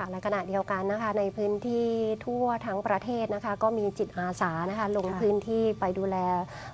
ค่ะและขณะเดียวกันนะคะ ในพื้นที่ทั่วทั้งประเทศนะคะ ก็มีจิตอาสานะคะ ลงค่ะพื้นที่ไปดูแล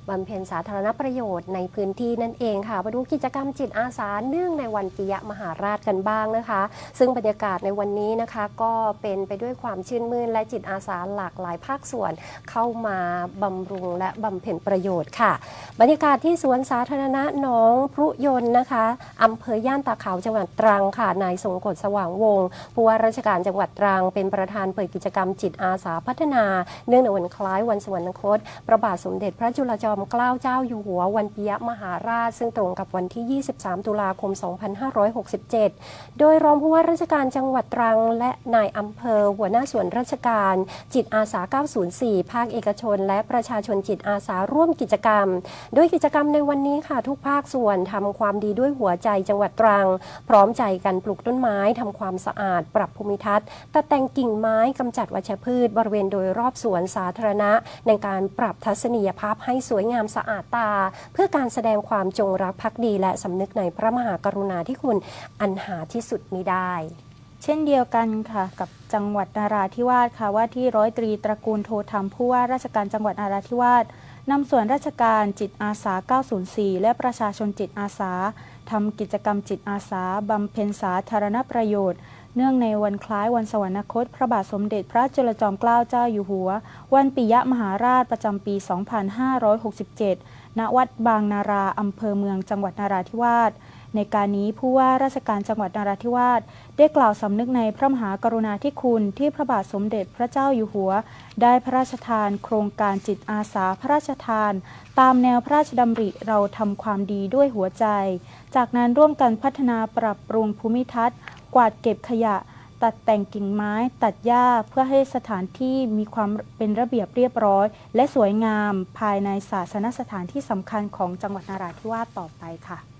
บำเพ็ญสาธารณประโยชน์ในพื้นที่นั่นเองค่ะมาดูกิจกรรมจิตอาสาเนื่องในวันปิยมหาราชกันบ้างนะคะ ซึ่งบรรยากาศในวันนี้นะคะก็เป็นไปด้วยความชื่นมื่นและจิตอาสาหลากหลายภาคส่วนเข้ามาบำรุงและบำเพ็ญประโยชน์ค่ะ บรรยากาศที่สวนสาธารณะหนองพรุยนต์นะคะอำเภอย่านตาขาวจังหวัดตรังค่ะนายทรงกฎสว่างวงศ์ผู้ว่าราชชการจังหวัดตรังเป็นประธานเปิดกิจกรรมจิตอาสาพัฒนา เนื่องในวันคล้ายวันสวรรคตพระบาทสมเด็จพระจุลจอมเกล้าเจ้าอยู่หัววันปิยมหาราช ซึ่งตรงกับวันที่ 23 ตุลาคม 2567 โดยรองผู้ว่าราชการจังหวัดตรัง และนายอำเภอ หัวหน้าส่วนราชการ จิตอาสา 904 ภาคเอกชน และประชาชนจิตอาสาร่วมกิจกรรม โดยกิจกรรมในวันนี้ค่ะทุกภาคส่วนทำความดีด้วยหัวใจจังหวัดตรัง พร้อมใจกันปลูกต้นไม้ทำความสะอาดปรับภูมิทัศน์ตัดแต่งกิ่งไม้กำจัดวัชพืช บริเวณโดยรอบสวนสาธารณะ ในการปรับทัศนียภาพให้สวยงามสะอาดตา เพื่อการแสดงความจงรักภักดี และสำนึกในพระมหากรุณาธิคุณอันหาที่สุดมิได้เช่นเดียวกันค่ะ กับจังหวัดนาราธิวาสค่ะว่าที่ร้อยตรีตระกูลโทธรรมผู้ว่าราชการจังหวัดนาราธิวาสนำส่วนราชการจิตอาสา 904 และประชาชนจิตอาสาทำกิจกรรมจิตอาสาบำเพ็ญสาธารณประโยชน์ เนื่องในวันคล้ายวันสวรรคต พระบาทสมเด็จพระจุลจอมเกล้าเจ้าอยู่หัว วันปิยมหาราชประจำปี 2567 ณ วัดบางนาราอำเภอเมืองจังหวัดนาราธิวาส ในการนี้ผู้ว่าราชการจังหวัดนาราธิวาส ได้กล่าวสำนึกในพระมหากรุณาธิคุณที่พระบาทสมเด็จพระเจ้าอยู่หัว ได้พระราชทาน โครงการจิตอาสาพระราชทาน ตามแนวพระราชดำริเราทำความดีด้วยหัวใจ จากนั้นร่วมกันพัฒนาปรับปรุงภูมิทัศน์ วาดเก็บขยะ ตัดแต่งกิ่งไม้ ตัดหญ้าเพื่อให้สถานที่มีความเป็นระเบียบเรียบร้อย และสวยงามภายในศาสนสถานที่สำคัญของจังหวัดนาราธิวาสต่อไปค่ะ